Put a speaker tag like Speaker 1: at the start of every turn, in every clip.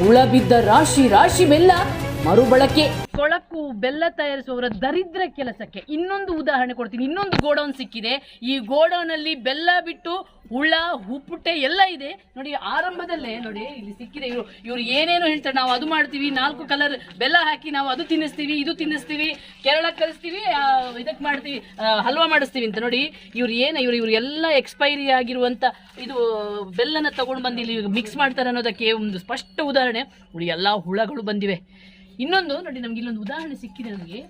Speaker 1: ಹುಳ ಬಿದ್ದ ರಾಶಿ ರಾಶಿ ಬೆಲ್ಲ ಮರುಬಳಕೆ. ಕೊಳಕು, ಬೆಲ್ಲ ತಯಾರಿಸುವವರ ದರಿದ್ರ ಕೆಲಸಕ್ಕೆ ಇನ್ನೊಂದು ಉದಾಹರಣೆ ಕೊಡ್ತೀನಿ. ಇನ್ನೊಂದು ಗೋಡೌನ್ ಸಿಕ್ಕಿದೆ. ಈ ಗೋಡೌನ್ ಅಲ್ಲಿ ಬೆಲ್ಲ ಬಿಟ್ಟು ಹುಳ ಹುಪ್ಪುಟೆ ಎಲ್ಲ ಇದೆ. ನೋಡಿ, ಆರಂಭದಲ್ಲೇ ನೋಡಿ, ಇಲ್ಲಿ ಸಿಕ್ಕಿದೆ. ಇವರು ಇವರು ಏನೇನು ಹೇಳ್ತಾರೆ. ನಾವು ಅದು ಮಾಡ್ತೀವಿ. ನಾಲ್ಕು ಕಲರ್ ಬೆಲ್ಲ ಹಾಕಿ ನಾವು ಅದು ತಿನ್ನಿಸ್ತೀವಿ, ಇದು ತಿನ್ನಿಸ್ತೀವಿ ಕೇರಳ ಕಲಿಸ್ತೀವಿ ಇದಕ್ಕೆ ಮಾಡ್ತೀವಿ ಹಲ್ವಾ ಮಾಡಿಸ್ತೀವಿ ಅಂತ ನೋಡಿ. ಇವ್ರು ಏನು ಇವರು ಇವರು ಎಲ್ಲ ಎಕ್ಸ್ಪೈರಿ ಆಗಿರುವಂಥ ಇದು ಬೆಲ್ಲನ ತಗೊಂಡು ಬಂದು ಇಲ್ಲಿ ಮಿಕ್ಸ್ ಮಾಡ್ತಾರೆ ಅನ್ನೋದಕ್ಕೆ ಒಂದು ಸ್ಪಷ್ಟ ಉದಾಹರಣೆ. ನೋಡಿ, ಎಲ್ಲ ಹುಳಗಳು ಬಂದಿವೆ. ಇನ್ನೊಂದು, ನೋಡಿ ನಮ್ಗೆ ಇಲ್ಲೊಂದು ಉದಾಹರಣೆ ಸಿಕ್ಕಿದೆ ನಮಗೆ.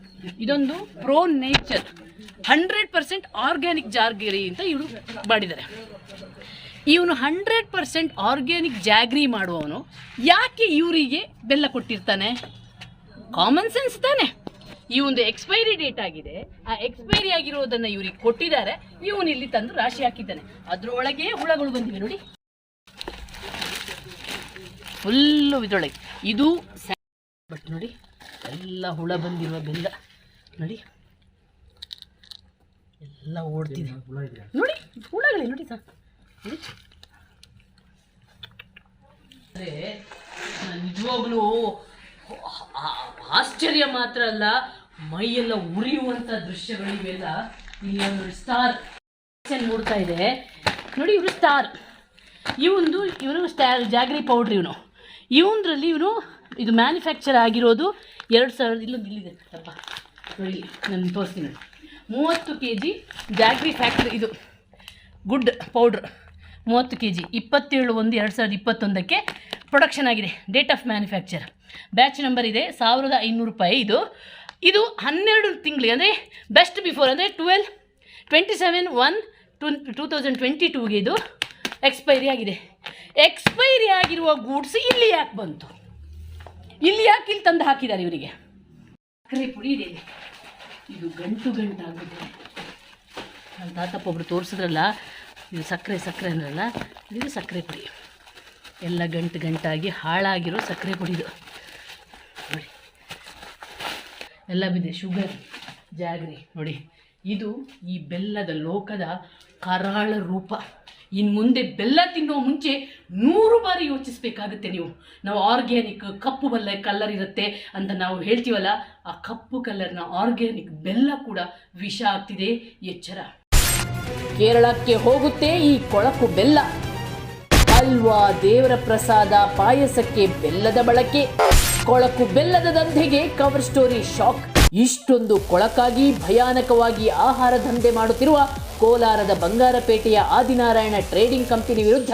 Speaker 1: ಇದೊಂದು pro nature hundred percent organic jaggery ಅಂತ ಇವರು ಮಾಡಿದ್ದಾರೆ. ಇವನು ಹಂಡ್ರೆಡ್ ಪರ್ಸೆಂಟ್ ಆರ್ಗ್ಯಾನಿಕ್ ಜಾಗ್ರಿ ಮಾಡುವವನು. ಯಾಕೆ ಇವರಿಗೆ ಬೆಲ್ಲ ಕೊಟ್ಟಿರ್ತಾನೆ? ಕಾಮನ್ ಸೆನ್ಸ್ ತಾನೆ. ಈ ಒಂದು ಎಕ್ಸ್ಪೈರಿ ಡೇಟ್ ಆಗಿದೆ. ಆ ಎಕ್ಸ್ಪೈರಿ ಆಗಿರೋದನ್ನ ಇವ್ರಿಗೆ ಕೊಟ್ಟಿದ್ದಾರೆ. ಇವನು ಇಲ್ಲಿ ತಂದು ರಾಶಿ ಹಾಕಿದ್ದಾನೆ. ಅದ್ರೊಳಗೆ ಹುಳಗಳು ಬಂದಿವೆ ನೋಡಿ. ಫುಲ್ಲು ಇದ್ರೊಳಗೆ ಇದು ಬಟ್ ನೋಡಿ ಎಲ್ಲ ಹುಳ ಬಂದಿರುವ ಬೆಲ್ಲ ನೋಡಿ. ಎಲ್ಲ ಓಡ್ತಿದೆ. ನೋಡಿ ಹುಳಗಳೇ ನೋಡಿ ಸರ್ ನೋಡಿ. ಅಂದ್ರೆ ನಿಜವಾಗ್ಲೂ ಆ- ಆಶ್ಚರ್ಯ ಮಾತ್ರ ಅಲ್ಲ ಮೈಯೆಲ್ಲ ಉರಿಯುವಂತ ದೃಶ್ಯಗಳು ಇವೆಲ್ಲ ಇಲ್ಲಿ ಒಂದು ಸ್ಟಾರ್ ನೋಡ್ತಾ ಇದೆ. ನೋಡಿ ಇವರು ಸ್ಟಾರ್ ಇವೊಂದು ಇವನು ಸ್ಟಾರ್ ಜಾಗ್ರಿ ಪೌಡ್ರ್ ಇವನು. ಇವನರಲ್ಲಿ ಇವನು ಇದು ಮ್ಯಾನುಫ್ಯಾಕ್ಚರ್ ಆಗಿರೋದು ಎರಡು ಸಾವಿರದ ಇಲ್ಲೊಂದು. ಇಲ್ಲಿದೆ ಅಪ್ಪ ನೋಡಿ, ನಾನು ತೋರಿಸ್ತೀನಿ ನೋಡಿ. ಮೂವತ್ತು ಕೆ ಜಿ ಜಾಗ್ರಿ ಫ್ಯಾಕ್ಟ್ರಿ ಇದು ಗುಡ್ ಪೌಡ್ರ್. ಮೂವತ್ತು ಕೆ ಜಿ ಇಪ್ಪತ್ತೇಳು ಒಂದು ಎರಡು ಸಾವಿರದ ಇಪ್ಪತ್ತೊಂದಕ್ಕೆ ಪ್ರೊಡಕ್ಷನ್ ಆಗಿದೆ. Date of manufacture batch number ಇದೆ ಸಾವಿರದ ಐನೂರು ರೂಪಾಯಿ. ಇದು ಇದು ಹನ್ನೆರಡು ತಿಂಗಳಿಗೆ, ಅಂದರೆ ಬೆಸ್ಟ್ ಬಿಫೋರ್ ಅಂದರೆ twelve twenty seven one two two thousand twenty ಟೂಗೆ ಇದು ಎಕ್ಸ್ಪೈರಿ ಆಗಿದೆ. ಎಕ್ಸ್ಪೈರಿ ಆಗಿರುವ ಗೂಡ್ಸ್ ಇಲ್ಲಿ ಯಾಕೆ ಬಂತು? ಇಲ್ಲಿ ಯಾಕೆ ಇಲ್ಲಿ ತಂದು ಹಾಕಿದ್ದಾರೆ ಇವರಿಗೆ? ಸಕ್ಕರೆ ಪುಡಿ ಇದೆ ಇದು ಗಂಟು ಗಂಟಾಗುತ್ತೆ ನನ್ನ ತಾತಪ್ಪ ಒಬ್ರು ತೋರಿಸಿದ್ರಲ್ಲ, ಇದು ಸಕ್ಕರೆ ಸಕ್ಕರೆ ಅಂದ್ರಲ್ಲ, ಇದು ಸಕ್ಕರೆ ಪುಡಿ. ಎಲ್ಲ ಗಂಟು ಗಂಟಾಗಿ ಹಾಳಾಗಿರೋ ಸಕ್ಕರೆ ಪುಡಿದು ನೋಡಿ. ಎಲ್ಲ ಬಿದ್ದೆ ಶುಗರ್. ಜಾಗ್ರಿ, ನೋಡಿ. ಇದು ಈ ಬೆಲ್ಲದ ಲೋಕದ ಕರಾಳ ರೂಪ. ಇನ್ನು ಮುಂದೆ ಬೆಲ್ಲ ತಿನ್ನೋ ಮುಂಚೆ ನೂರು ಬಾರಿ ಯೋಚಿಸಬೇಕಾಗುತ್ತೆ ನೀವು. ನಾವು ಆರ್ಗ್ಯಾನಿಕ್ ಕಪ್ಪು ಬೆಲ್ಲ ಕಲ್ಲರ್ ಇರುತ್ತೆ ಅಂತ ನಾವು ಹೇಳ್ತೀವಲ್ಲ, ಆ ಕಪ್ಪು ಕಲ್ಲರ್ನ ಆರ್ಗ್ಯಾನಿಕ್ ಬೆಲ್ಲ ಕೂಡ ವಿಷ ಆಗ್ತಿದೆ ಎಚ್ಚರ. ಕೇರಳಕ್ಕೆ ಹೋಗುತ್ತೆ ಈ ಕೊಳಕು ಬೆಲ್ಲ. ಅಲ್ವಾ ದೇವರ ಪ್ರಸಾದ ಪಾಯಸಕ್ಕೆ ಬೆಲ್ಲದ ಬಳಕೆ. ಕೊಳಕು ಬೆಲ್ಲದ ದಂಧೆಗೆ ಕವರ್ ಸ್ಟೋರಿ ಶಾಕ್ ಇಷ್ಟೊಂದು ಕೊಳಕಾಗಿ, ಭಯಾನಕವಾಗಿ ಆಹಾರ ದಂಧೆ ಮಾಡುತ್ತಿರುವ ಕೋಲಾರದ ಬಂಗಾರಪೇಟೆಯ ಆದಿನಾರಾಯಣ ಟ್ರೇಡಿಂಗ್ ಕಂಪನಿ ವಿರುದ್ಧ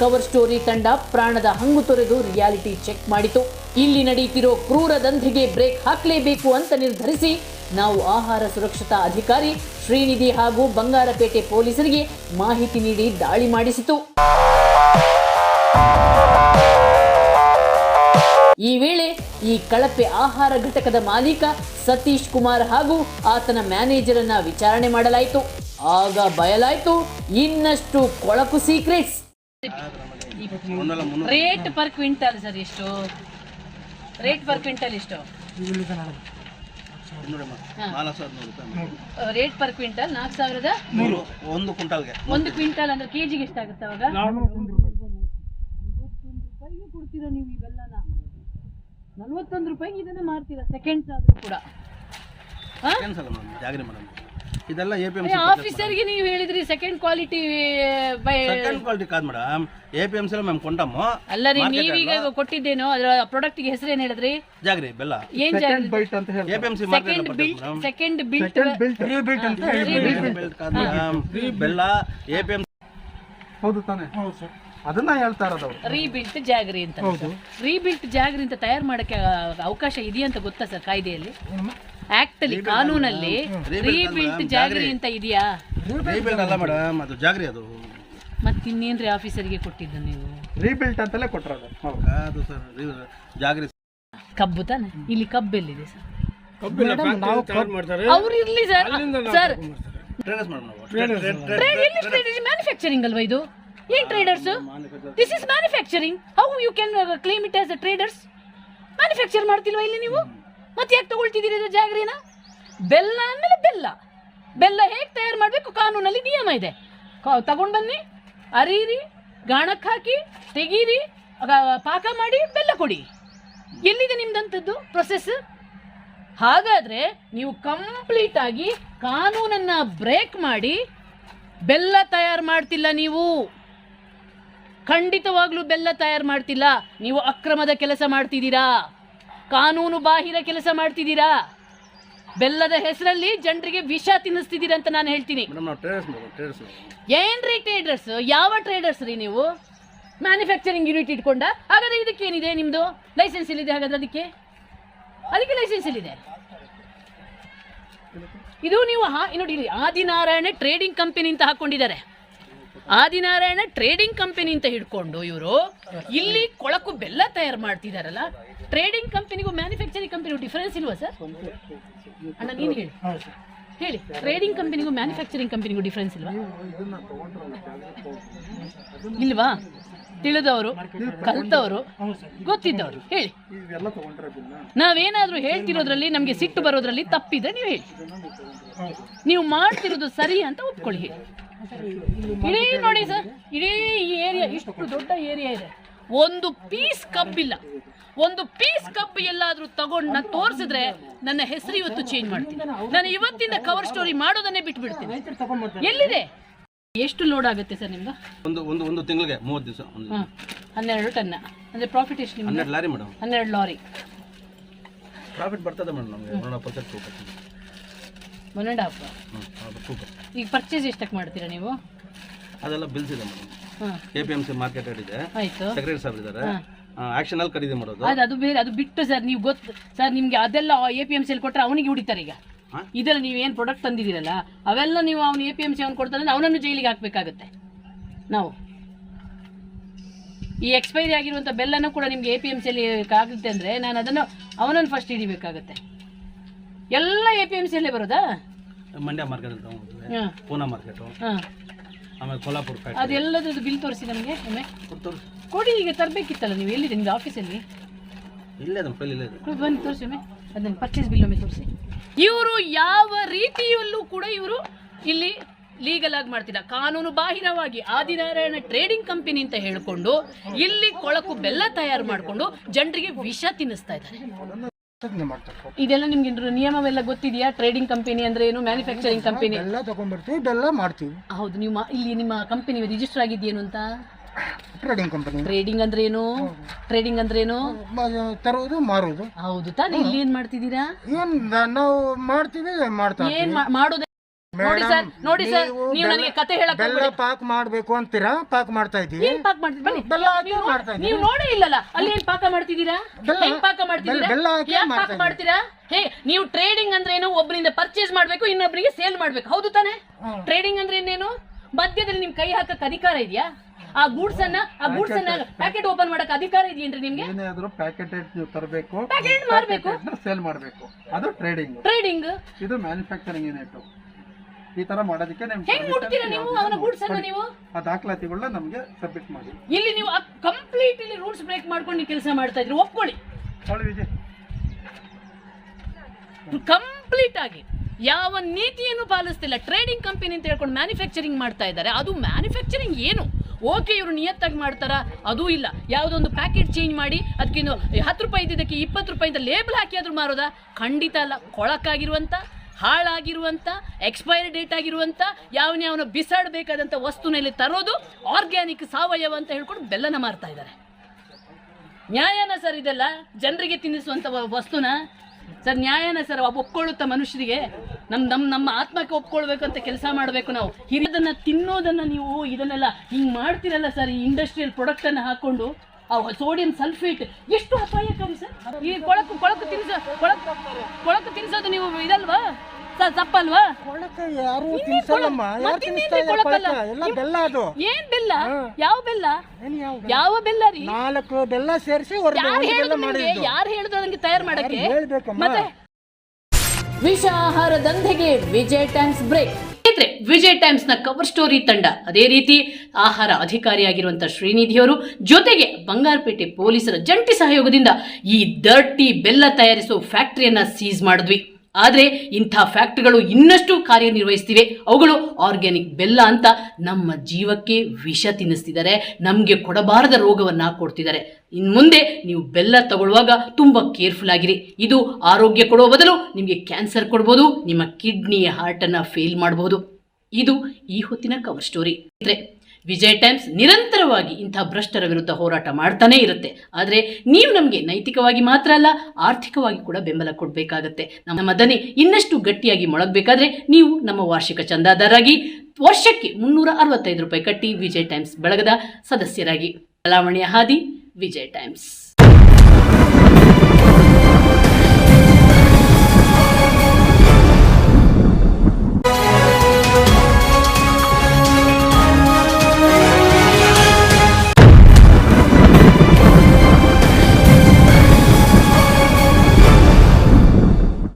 Speaker 1: ಕವರ್ ಸ್ಟೋರಿ ತಂಡ ಪ್ರಾಣದ ಹಂಗು ತೊರೆದು ರಿಯಾಲಿಟಿ ಚೆಕ್ ಮಾಡಿತು. ಇಲ್ಲಿ ನಡೆಯುತ್ತಿರೋ ಕ್ರೂರ ದಂಧೆಗೆ ಬ್ರೇಕ್ ಹಾಕಲೇಬೇಕು ಅಂತ ನಿರ್ಧರಿಸಿ ನಾವು ಆಹಾರ ಸುರಕ್ಷತಾ ಅಧಿಕಾರಿ ಶ್ರೀನಿಧಿ ಹಾಗೂ ಬಂಗಾರಪೇಟೆ ಪೊಲೀಸರಿಗೆ ಮಾಹಿತಿ ನೀಡಿ ದಾಳಿ ಮಾಡಿಸಿತು. ಈ ವೇಳೆ ಈ ಕಳಪೆ ಆಹಾರ ಘಟಕದ ಮಾಲೀಕ ಸತೀಶ್ ಕುಮಾರ್ ಹಾಗೂ ಆತನ ಮ್ಯಾನೇಜರ್ ಅನ್ನ ವಿಚಾರಣೆ ಮಾಡಲಾಯಿತು. ಆಗ ಬಯಲಾಯಿತು ಇನ್ನಷ್ಟು ಕೊಳಕು secrets. Rate per quintal sir ಎಷ್ಟು? ರೇಟ್ ಪರ್ ಕ್ವಿಂಟಲ್ ಎಷ್ಟು? ರೇಟ್ ಪರ್ ಕ್ವಿಂಟಲ್ ನಾಲ್ಕು ಸಾವಿರದ
Speaker 2: ನೂರು ಒಂದು ಕ್ವಿಂಟಲ್ಗೆ.
Speaker 1: ಒಂದು ಕ್ವಿಂಟಲ್ ಅಂದ್ರೆ ಕೆಜಿಗೆ ಎಷ್ಟಾಗುತ್ತೆ ಅವಾಗ? ಕೊಡ್ತೀರಾ ನೀವು ಇವೆಲ್ಲನ? ನಲ್ವತ್ತೊಂದು ರೂಪಾಯಿ ಇದನ್ನ ಮಾರ್ತೀರಾ? ಸೆಕೆಂಡ್ಸ್ ಆದ್ರೂ ಕೂಡ.
Speaker 2: ಕ್ಯಾನ್ಸಲ್ ಜಾಗ್ರಿ ಮೇಡಮ್ ಇದೆಲ್ಲ ಎ ಪಿ
Speaker 1: ಎಂ ಆಫೀಸರ್ಗೆ ನೀವು ಹೇಳಿದ್ರಿ second quality by
Speaker 2: second quality ಕಾದ್ madam A P M C ma'am ಕೊಂಡಮ್ಮ.
Speaker 1: ಅಲ್ಲ ರೀ ನೀವೀಗ ಕೊಟ್ಟಿದ್ದೇನು ಅದರ ಪ್ರಾಡಕ್ಟ್ಗೆ ಹೆಸರು ಏನು ಹೇಳಿದ್ರಿ?
Speaker 2: ಜಾಗ್ರಿ ಬೆಲ್ಲ.
Speaker 1: ಏನ್ ಜಾಗ್ರಿ?
Speaker 2: ಬಿಲ್ಟ್ ಅಂತ ಹೇಳಿ A P M C
Speaker 1: second built second built
Speaker 2: ರೀ ಬಿಲ್ಟ್ ಅಂತ ಹೇಳಿ. ಬಿಲ್ಟ್ ಕಾದ್ ಮೇಡಮ್ ಬೆಲ್ಲ ಎ ಪಿ ಎಂ
Speaker 3: ಹೌದು ತಾನೆ. ಹೌದು ಸರ್. ಅದನ್ನ ಹೇಳ್ತಾ ಇರೋದು ಅವ್ರು.
Speaker 1: ರೀಬಿಲ್ಟ್ ಜಾಗರಿ ಅಂತ. ರೀಬಿಲ್ಟ್ ಜಾಗರಿ ಅಂತ ತಯಾರು ಮಾಡಕ್ಕೆ ಆ, ಅವಕಾಶ ಇದೆಯಂತ ಗೊತ್ತಾ ಸರ್ ಕಾಯ್ದೆಯಲ್ಲಿ? ಆಕ್ಟ್ ಅಲ್ಲಿ ಕಾನೂನಲ್ಲಿ ರೀಬಿಲ್ಟ್ ಜಾಗರಿ ಅಂತ ಇದೆಯಾ?
Speaker 2: ರೀಬಿಲ್ಡ್ ಅಲ್ಲ ಮೇಡಮ್ ಅದು ಜಾಗ್ರಿ ಅದು.
Speaker 1: ಮತ್ತಿನ್ನೇನ್ರಿ ಆಫೀಸರ್ಗೆ ಕೊಟ್ಟಿದ್ದು ನೀವು?
Speaker 3: ರೀಬಿಲ್ಟ್ ಅಂತಲೇ ಕೊಟ್ಟಿರೋದು. ಹೌದು.
Speaker 2: ಅದು ಸರ್ ಜಾಗ್ರಿ
Speaker 1: ಕಬ್ಬು ತಾನೆ? ಇಲ್ಲಿ ಕಬ್ಬೆಲ್ಲಿದೆ ಸರ್?
Speaker 3: ನಾವು
Speaker 1: ಅವ್ರು ಇರ್ಲಿ ಸರ್. ಸರ್.
Speaker 2: ಟ್ರೇಡರ್ಸ್ ಮೇಡಮ್ ನಾವು
Speaker 1: ಟ್ರೇಡ್ ಮ್ಯಾನುಫ್ಯಾಕ್ಚರಿಂಗ್ ಅಲ್ವಾ ಇದು? ಏನ್ traders this is manufacturing how you can claim it as a traders manufacture ಮಾಡ್ತಿಲ್ವಾ ಇಲ್ಲಿ ನೀವು? ಮತ್ತೆ ಯಾಕೆ ತಗೊಳ್ತಿದ್ದೀರಿ ಜಾಗ್ರಿನ? ಬೆಲ್ಲ ಅಂದಮೇಲೆ ಬೆಲ್ಲ. ಬೆಲ್ಲ ಹೇಗೆ ತಯಾರು ಮಾಡಬೇಕು? ಕಾನೂನಲ್ಲಿ ನಿಯಮ ಇದೆ. ತಗೊಂಡು ಬನ್ನಿ, ಅರೀರಿ ಗಾಣಕ್ಕೆ ಹಾಕಿ, ತೆಗೀರಿ ಪಾಕ ಮಾಡಿ, ಬೆಲ್ಲ ಕೊಡಿ. ಎಲ್ಲಿದೆ ನಿಮ್ದಂಥದ್ದು ಪ್ರೊಸೆಸ್ ಹಾಗಾದ್ರೆ ನೀವು ಕಂಪ್ಲೀಟ್ ಆಗಿ ಕಾನೂನನ್ನ ಬ್ರೇಕ್ ಮಾಡಿ, ಬೆಲ್ಲ ತಯಾರು ಮಾಡ್ತಿಲ್ಲ ನೀವು. ಖಂಡಿತವಾಗ್ಲೂ ಬೆಲ್ಲ ತಯಾರು ಮಾಡ್ತಿಲ್ಲ. ನೀವು ಅಕ್ರಮದ ಕೆಲಸ ಮಾಡ್ತಿದ್ದೀರಾ? ಕಾನೂನು ಬಾಹಿರ ಕೆಲಸ ಮಾಡ್ತಿದ್ದೀರಾ? ಬೆಲ್ಲದ ಹೆಸರಲ್ಲಿ ಜನರಿಗೆ ವಿಷ ತಿನ್ನಿಸ್ತಿದ್ದೀರಾ ಅಂತ ನಾನು ಹೇಳ್ತೀನಿ. ಏನ್ರಿ ಟ್ರೇಡರ್ಸ್ ಯಾವ ಟ್ರೇಡರ್ಸ್ ರೀ ನೀವು? ಮ್ಯಾನುಫ್ಯಾಕ್ಚರಿಂಗ್ ಯೂನಿಟ್ ಇಟ್ಕೊಂಡ? ಹಾಗಾದ್ರೆ ಇದಕ್ಕೇನಿದೆ ನಿಮ್ದು? ಲೈಸೆನ್ಸ್ ಎಲ್ಲಿದೆ ಹಾಗಾದ್ರೆ ಅದಕ್ಕೆ? ಅದಕ್ಕೆ ಲೈಸೆನ್ಸ್ ಇಲ್ಲಿದೆ ಇದು ನೀವು ಹಾ- ನೋಡಿ ಆದಿನಾರಾಯಣ ಟ್ರೇಡಿಂಗ್ ಕಂಪನಿ ಅಂತ ಹಾಕೊಂಡಿದ್ದಾರೆ. ಆದಿನಾರಾಯಣ ಟ್ರೇಡಿಂಗ್ ಕಂಪನಿ ಅಂತ ಹಿಡ್ಕೊಂಡು ಇವರು ಇಲ್ಲಿ ಕೊಳಕು ಬೆಲ್ಲ ತಯಾರು ಮಾಡ್ತಿದಾರಲ್ಲ ಟ್ರೇಡಿಂಗ್ ಕಂಪನಿಗೂ ಮ್ಯಾನುಫ್ಯಾಕ್ಚರಿಂಗ್ ಕಂಪನಿಗೂ ಡಿಫರೆನ್ಸ್ ಇಲ್ವಾ ಸರ್? ಅಣ್ಣ ನೀನು ಹೇಳಿ. ಹೇಳಿ ಟ್ರೇಡಿಂಗ್ ಕಂಪನಿಗೂ ಮ್ಯಾನುಫ್ಯಾಕ್ಚರಿಂಗ್ ಕಂಪನಿಗೂ ಡಿಫರೆನ್ಸ್ ಇಲ್ವಾ? ಇಲ್ವಾ? ತಿಳಿದವರು ಕಲ್ತವರು ಗೊತ್ತಿದ್ದವರು ಹೇಳಿ. ನಾವೇನಾದರೂ ಹೇಳ್ತಿರೋದ್ರಲ್ಲಿ ನಮಗೆ ಸಿಟ್ಟು ಬರೋದ್ರಲ್ಲಿ ತಪ್ಪಿದ್ರೆ ನೀವು ಹೇಳಿ. ನೀವು ಮಾಡ್ತಿರೋದು ಸರಿ ಅಂತ ಒಪ್ಕೊಳ್ಳಿ ಹೇಳಿ. ಇಡೀ ನೋಡಿ ಸರ್ ಇಡೀ ಈ ಏರಿಯಾ ಇಷ್ಟು ದೊಡ್ಡ ಏರಿಯಾ ಇದೆ. ಒಂದು ಪೀಸ್ ಕಬ್ಬಿಲ್ಲ ಒಂದು ಪೀಸ್ ಕಪ್ ಎಲ್ಲಾದರೂ ತಗೊಂಡು ನಾನು ತೋರಿಸಿದ್ರೆ ನನ್ನ ಹೆಸರು ಇವತ್ತು ಚೇಂಜ್ ಮಾಡ್ತೀನಿ. ನಾನು ಇವತ್ತಿಂದ ಕವರ್ ಸ್ಟೋರಿ ಮಾಡೋದನ್ನೇ ಬಿಟ್ಬಿಡ್ತೀನಿ. ಎಲ್ಲಿದೆ? ಎಷ್ಟು ಲೋಡ್ ಆಗುತ್ತೆ ಸರ್ ನಿಮ್ದು?
Speaker 2: ಒಂದು ಒಂದು ಒಂದು ತಿಂಗಳಿಗೆ ಮೂವತ್ತು ದಿವಸ
Speaker 1: ಹನ್ನೆರಡು ಟನ್ನ ಅಂದರೆ ಪ್ರಾಫಿಟ್ ಎಷ್ಟು ನಿಮ್ಗೆ
Speaker 2: ಹನ್ನೆರಡು ಲಾರಿ ಮೇಡಮ್.
Speaker 1: ಹನ್ನೆರಡು ಲಾರಿ.
Speaker 2: ಪ್ರಾಫಿಟ್ ಬರ್ತದೆ ಮೇಡಮ್ ನಮಗೆ ಒನ್
Speaker 1: ಆ್ಯಂಡ್ ಹಾಫ್ ಈಗ ಪರ್ಚೇಸ್ ಎಷ್ಟಕ್ಕೆ ಮಾಡ್ತೀರಾ ನೀವು?
Speaker 2: ಅದೆಲ್ಲ ಬಿಲ್ಸ್ ಇದೆ madam. A P C market ಇದೆ.
Speaker 1: ಆಯಿತು.
Speaker 2: ಸೆಕ್ರೆಟರಿ ಸಾಹೇಬ್ ಇದ್ದಾರೆ. ಆಕ್ಷನಲ್ಲಿ ಖರೀದಿ ಮಾಡೋದು.
Speaker 1: ಅದು ಅದು ಬೇರೆ ಅದು ಬಿಟ್ಟು ಸರ್ ನೀವು ಗೊತ್ತು ಸರ್ ನಿಮಗೆ ಅದೆಲ್ಲ ಎ ಪಿ ಎಂ ಸಿಯಲ್ಲಿ ಕೊಟ್ಟರೆ ಅವನಿಗೆ ಹೊಡಿತಾರೆ ಈಗ? ಇದೆಲ್ಲ ನೀವು ಏನು ಪ್ರಾಡಕ್ಟ್ ತಂದಿದ್ದೀರಲ್ಲ ಅವೆಲ್ಲ ನೀವು ಅವನು ಎ ಪಿ ಎಂ ಸಿ ಅವ್ನು ಕೊಡ್ತಾನೆ ಅವನನ್ನು ಜೈಲಿಗೆ ಹಾಕಬೇಕಾಗತ್ತೆ. ನಾವು. ಈ ಎಕ್ಸ್ಪೈರಿ ಆಗಿರುವಂಥ ಬೆಲ್ಲನೂ ಕೂಡ ನಿಮಗೆ ಎ ಪಿ ಎಂ ಸಿಯಲ್ಲಿ ಆಗುತ್ತೆ ಅಂದರೆ ನಾನು ಅದನ್ನು ಅವನನ್ನು ಫಸ್ಟ್ ಹಿಡಿಬೇಕಾಗತ್ತೆ. ಎಲ್ಲ ಎ ಪಿ ಎಂ ಸಿಯಲ್ಲೇ ಬರೋದಾ?
Speaker 2: ಮಂಡ್ಯ ಮಾರ್ಕೆಟ್ ಅಲ್ಲಿ
Speaker 1: ಹಾಂ.
Speaker 2: ಪೂನಾ ಮಾರ್ಕೆಟ್
Speaker 1: ಹಾಂ.
Speaker 2: ಆಮೇಲೆ ಕೊಲ್ಲಾಪುರ ಫ್ಯಾಕ್ಟ್ರಿ
Speaker 1: ಅದೆಲ್ಲದದ್ದು ಬಿಲ್ ತೋರಿಸಿ ನಮಗೆ ಒಮ್ಮೆ? ಕೊಡಿ ಈಗ ತರಬೇಕಿತ್ತಲ್ಲ ನೀವು? ಎಲ್ಲಿದೆ ನಿಮ್ದು ಆಫೀಸಲ್ಲಿ
Speaker 2: ಇಲ್ಲೇ ಅದು ಫೈಲ್ ಇಲ್ಲೇ ಇದೆ.
Speaker 1: ನೀವು ಬನ್ನಿ ತೋರಿಸಿ ಒಮ್ಮೆ. ಅದನ್ನು ಪರ್ಚೇಸ್ ಬಿಲ್ ಒಮ್ಮೆ ತೋರಿಸಿ. ಇವರು ಯಾವ ರೀತಿಯಲ್ಲೂ ಕೂಡ ಇವರು ಇಲ್ಲಿ ಲೀಗಲ್ ಆಗಿ ಮಾಡ್ತಿಲ್ಲ. ಕಾನೂನು ಬಾಹಿರವಾಗಿ ಆದಿನಾರಾಯಣ ಟ್ರೇಡಿಂಗ್ ಕಂಪನಿ ಅಂತ ಹೇಳಿಕೊಂಡು ಇಲ್ಲಿ ಕೊಳಕು ಬೆಲ್ಲ ತಯಾರು ಮಾಡಿಕೊಂಡು ಜನರಿಗೆ ವಿಷ ತಿನ್ನಿಸ್ತಾ ಇದ್ದಾರೆ. ಇದೆಲ್ಲ ನಿಮ್ಗೆ ನಿಯಮವೆಲ್ಲ ಗೊತ್ತಿದೆಯಾ? ಟ್ರೇಡಿಂಗ್ ಕಂಪನಿ ಅಂದ್ರೆ ಏನು? ಮ್ಯಾನುಫ್ಯಾಕ್ಚರಿಂಗ್ ಕಂಪನಿ
Speaker 3: ಎಲ್ಲ ತಗೊಂಡ್ಬರ್ತೀವಿ ಬೆಲ್ಲ ಮಾಡ್ತೀವಿ.
Speaker 1: ಹೌದು ನೀವು ಇಲ್ಲಿ ನಿಮ್ಮ ಕಂಪನಿ ರಿಜಿಸ್ಟರ್ ಆಗಿದೆಯೇನು ಅಂತ?
Speaker 3: ಟ್ರೇಡಿಂಗ್ ಕಂಪನಿ
Speaker 1: ಟ್ರೇಡಿಂಗ್ ಅಂದ್ರೆ ಏನು? ಟ್ರೇಡಿಂಗ್ ಅಂದ್ರೆ ಏನು?
Speaker 3: ತರೋದು ಮಾರೋದು.
Speaker 1: ಹೌದು ತಾನೇ ಇಲ್ಲಿ ಏನ್ ಮಾಡ್ತಿದ್ದೀರಾ?
Speaker 3: ಏನ್ ನಾವು ಮಾಡ್ತೀವಿ ಮಾಡ್ತಾ
Speaker 1: ಏನ್ ಮಾಡೋದೇ ನೋಡಿ ಸರ್ ನೋಡಿ ಸರ್ ನೀವು ನನಗೆ ಕತೆ ಹೇಳಕ್
Speaker 3: ಬೆಲ್ಲ ಪಾಕ್ ಮಾಡಬೇಕು ಅಂತೀರಾ? ಪಾಕ್ ಮಾಡ್ತಾ ಇದ್ದೀವಿ
Speaker 1: ಏನ್ ಪಾಕ್ ಮಾಡ್ತೀರಿ? ಬನ್ನಿ.
Speaker 3: ಬೆಲ್ಲ ಹಾಕಿ ಮಾಡ್ತಾ ಇದ್ದೀವಿ
Speaker 1: ನೀವು ನೋಡೇ ಇಲ್ಲಲ್ಲ. ಅಲ್ಲಿ ಏನ್ ಪಾಕ ಮಾಡ್ತಿದ್ದೀರಾ?
Speaker 3: ಬೆಲ್ಲ-
Speaker 1: ಹೆಂಗ್ ಪಾಕ ಮಾಡ್ತಿದ್ದೀರಾ?
Speaker 3: ಬೆಲ್ಲ ಹಾಕಿ
Speaker 1: ಪಾಕ ಮಾಡ್ತೀರಾ? ಹೇ ನೀವು ಟ್ರೇಡಿಂಗ್ ಅಂದ್ರೆ ಏನು? ಒಬ್ಬರಿಂದ ಪರ್ಚೇಸ್ ಮಾಡ್ಬೇಕು ಇನ್ನೊಬ್ಬರಿಗೆ ಸೇಲ್ ಮಾಡ್ಬೇಕು. ಹೌದು ತಾನೆ? ಟ್ರೇಡಿಂಗ್ ಅಂದ್ರೆ ಇನ್ನೇನು? ಮಧ್ಯದಲ್ಲಿ ನಿಮ್ ಕೈ ಹಾಕಕ್ ಅಧಿಕಾರ ಇದೆಯಾ? ಆ ಗೂಡ್ಸ್ ಅನ್ನ ಆ ಗೂಡ್ಸ್ ಅನ್ನ ಪ್ಯಾಕೆಟ್ ಓಪನ್ ಮಾಡಕ್ ಅಧಿಕಾರ ಇದೆಯೇನ್ರಿ ನಿಮ್ಗೆ?
Speaker 3: ಏನಾದ್ರೂ ಪ್ಯಾಕೆಟ್ ನೀವು ತರಬೇಕು.
Speaker 1: ಪ್ಯಾಕೆಟ್ ಮಾಡ್ಬೇಕು.
Speaker 3: ಸೇಲ್ ಮಾಡಬೇಕು. ಅದು ಟ್ರೇಡಿಂಗ್
Speaker 1: ಟ್ರೇಡಿಂಗ್
Speaker 3: ಇದು ಮ್ಯಾನುಫ್ಯಾಕ್ಚರಿಂಗ್ ಯೂನಿಟ್ ಈ ತರ ಮಾಡೋದಕ್ಕೆ
Speaker 1: ಹೆಂಗ್
Speaker 3: ನಿಮ್ಗೆ
Speaker 1: ಮುಟ್ತೀರಾ ನೀವು? ಅವನ ನೀವು?
Speaker 3: ಆ ದಾಖಲಾತಿಗಳನ್ನ ನಮಗೆ ಸಬ್ಮಿಟ್ ಮಾಡಿ.
Speaker 1: ಇಲ್ಲಿ ನೀವು ಕಂಪ್ಲೀಟ್ ಇಲ್ಲಿ ರೂಲ್ಸ್ ಬ್ರೇಕ್ ಮಾಡ್ಕೊಂಡು ನೀವು ಕೆಲಸ ಮಾಡ್ತಾ ಇದ್ರಿ. ಒಪ್ಕೊಳ್ಳಿ.
Speaker 3: ವಿಜಯ್.
Speaker 1: ಕಂಪ್ಲೀಟ್ ಆಗಿ ಯಾವ ನೀತಿಯನ್ನು ಪಾಲಿಸ್ತಿಲ್ಲ. ಟ್ರೇಡಿಂಗ್ ಕಂಪನಿ ಅಂತ ಹೇಳ್ಕೊಂಡು ಮ್ಯಾನುಫ್ಯಾಕ್ಚರಿಂಗ್ ಮಾಡ್ತಾ ಇದ್ದಾರೆ. ಅದು ಮ್ಯಾನುಫ್ಯಾಕ್ಚರಿಂಗ್ ಏನು? ಓಕೆ ಇವರು ನಿಯತ್ತಾಗಿ ಮಾಡ್ತಾರ? ಅದು ಇಲ್ಲ. ಯಾವುದೊಂದು ಪ್ಯಾಕೆಟ್ ಚೇಂಜ್ ಮಾಡಿ ಅದಕ್ಕಿನ್ನು ಹತ್ತು ರೂಪಾಯಿ ಇದ್ದಕ್ಕೆ ಇಪ್ಪತ್ತು ರೂಪಾಯಿ ಅಂತ ಲೇಬಲ್ ಹಾಕಿ ಆದ್ರೂ ಮಾರೋದಾ? ಖಂಡಿತ ಅಲ್ಲ. ಕೊಳಕಾಗಿರುವಂಥ ಹಾಳಾಗಿರುವಂಥ ಎಕ್ಸ್ಪೈರಿ ಡೇಟ್ ಆಗಿರುವಂಥ ಯಾವನ್ಯಾವನ ಬಿಸಾಡಬೇಕಾದಂಥ ವಸ್ತುನಲ್ಲಿ ತರೋದು ಆರ್ಗ್ಯಾನಿಕ್ ಸಾವಯವ ಅಂತ ಹೇಳ್ಕೊಂಡು ಬೆಲ್ಲನ ಮಾರ್ತಾ ಇದ್ದಾರೆ. ನ್ಯಾಯನ ಸರ್ ಇದೆಲ್ಲ ಜನರಿಗೆ ತಿನ್ನಿಸುವಂಥ ವಸ್ತುನ ಸರ್ ನ್ಯಾಯನ ಸರ್ ಒಪ್ಕೊಳ್ಳುತ್ತ ಮನುಷ್ಯರಿಗೆ ನಮ್ಮ ನಮ್ಮ ನಮ್ಮ ಆತ್ಮಕ್ಕೆ ಅಂತ ಕೆಲಸ ಮಾಡಬೇಕು ನಾವು. ಹಿರಿಯದನ್ನು ತಿನ್ನೋದನ್ನು ನೀವು ಇದನ್ನೆಲ್ಲ ಹಿಂಗೆ ಮಾಡ್ತಿರಲ್ಲ ಸರ್ ಈ ಇಂಡಸ್ಟ್ರಿಯಲ್ ಪ್ರೊಡಕ್ಟನ್ನು ಹಾಕ್ಕೊಂಡು ಆ ಸೋಡಿಯಂ ಸಲ್ಫೇಟ್ ಎಷ್ಟು ಅಪಾಯಕಾರಿ ಸರ್? ಈ ಕೊಳಕು ಕೊಳಕು ತಿನ್ಸ ಕೊಳಕು ಕೊಳಕು ತಿನ್ಸೋದು ನೀವು ಇದಲ್ವಾ? ತಪ್ಪಲ್ವಾ
Speaker 3: ಕೊಳಕ ಯಾರು ತಿನ್ಸಲ್ಲಮ್ಮ? ಯಾರು
Speaker 1: ಮತ್ತಿನ್ನೇನ್ರಿ
Speaker 3: ಇಲ್ಲ ಕೊಳಕ? ಎಲ್ಲ ಬೆಲ್ಲ ಅದು.
Speaker 1: ಏನ್ ಬೆಲ್ಲ? ಯಾವ ಬೆಲ್ಲ?
Speaker 3: ಏನ್ ಯಾವ
Speaker 1: ಬೆಲ್ಲ? ರೀ?
Speaker 3: ನಾಲ್ಕು ಬೆಲ್ಲ ಸೇರಿಸಿ
Speaker 1: ಯಾರು ಹೇಳಿದ್ರು ನಿಮ್ಗೆ? ಯಾರು ಹೇಳಿದ್ರು ನನಗೆ ತಯಾರು ಮಾಡಕ್ಕೆ? ಮತ್ತೆ? ವಿಷ ಆಹಾರ ದಂಧೆಗೆ ವಿಜಯ್ ಟೈಮ್ಸ್ ಬ್ರೇಕ್. ಸ್ನೇಹಿತರೆ ವಿಜಯ್ ಟೈಮ್ಸ್ನ ಕವರ್ ಸ್ಟೋರಿ ತಂಡ. ಅದೇ ರೀತಿ ಆಹಾರ ಅಧಿಕಾರಿಯಾಗಿರುವಂತಹ ಶ್ರೀನಿಧಿಯವರು ಜೊತೆಗೆ ಬಂಗಾರಪೇಟೆ ಪೊಲೀಸರ ಜಂಟಿ ಸಹಯೋಗದಿಂದ ಈ ದರ್ಟಿ ಬೆಲ್ಲ ತಯಾರಿಸುವ ಫ್ಯಾಕ್ಟರಿಯನ್ನ ಸೀಸ್ ಮಾಡಿದ್ವಿ. ಆದರೆ ಇಂಥ ಫ್ಯಾಕ್ಟ್ರಿಗಳು ಇನ್ನಷ್ಟು ಕಾರ್ಯನಿರ್ವಹಿಸ್ತಿವೆ. ಅವುಗಳು ಆರ್ಗ್ಯಾನಿಕ್ ಬೆಲ್ಲ ಅಂತ ನಮ್ಮ ಜೀವಕ್ಕೆ ವಿಷ ತಿನ್ನಿಸ್ತಿದ್ದಾರೆ. ನಮಗೆ ಕೊಡಬಾರದ ರೋಗವನ್ನು ಕೊಡ್ತಿದ್ದಾರೆ. ಇನ್ನು ಮುಂದೆ ನೀವು ಬೆಲ್ಲ ತಗೊಳ್ಳುವಾಗ ತುಂಬ ಕೇರ್ಫುಲ್ ಆಗಿರಿ. ಇದು ಆರೋಗ್ಯ ಕೊಡುವ ಬದಲು ನಿಮಗೆ ಕ್ಯಾನ್ಸರ್ ಕೊಡ್ಬೋದು, ನಿಮ್ಮ ಕಿಡ್ನಿ ಹಾರ್ಟನ್ನು ಫೇಲ್ ಮಾಡ್ಬೋದು. ಇದು ಈ ಹೊತ್ತಿನ ಕವರ್ ಸ್ಟೋರಿ. ವಿಜಯ್ ಟೈಮ್ಸ್ ನಿರಂತರವಾಗಿ ಇಂಥ ಭ್ರಷ್ಟರ ವಿರುದ್ಧ ಹೋರಾಟ ಮಾಡ್ತಾನೇ ಇರುತ್ತೆ. ಆದರೆ ನೀವು ನಮಗೆ ನೈತಿಕವಾಗಿ ಮಾತ್ರ ಅಲ್ಲ, ಆರ್ಥಿಕವಾಗಿ ಕೂಡ ಬೆಂಬಲ ಕೊಡಬೇಕಾಗತ್ತೆ. ನಮ್ಮ ದನಿ ಇನ್ನಷ್ಟು ಗಟ್ಟಿಯಾಗಿ ಮೊಳಗಬೇಕಾದ್ರೆ ನೀವು ನಮ್ಮ ವಾರ್ಷಿಕ ಚಂದಾದಾರರಾಗಿ ವರ್ಷಕ್ಕೆ ಮುನ್ನೂರ ಅರವತ್ತೈದು ರೂಪಾಯಿ ಕಟ್ಟಿ ವಿಜಯ್ ಟೈಮ್ಸ್ ಬಳಗದ ಸದಸ್ಯರಾಗಿ. ಬಲಾವಣೆಯ ಹಾದಿ, ವಿಜಯ್ ಟೈಮ್ಸ್.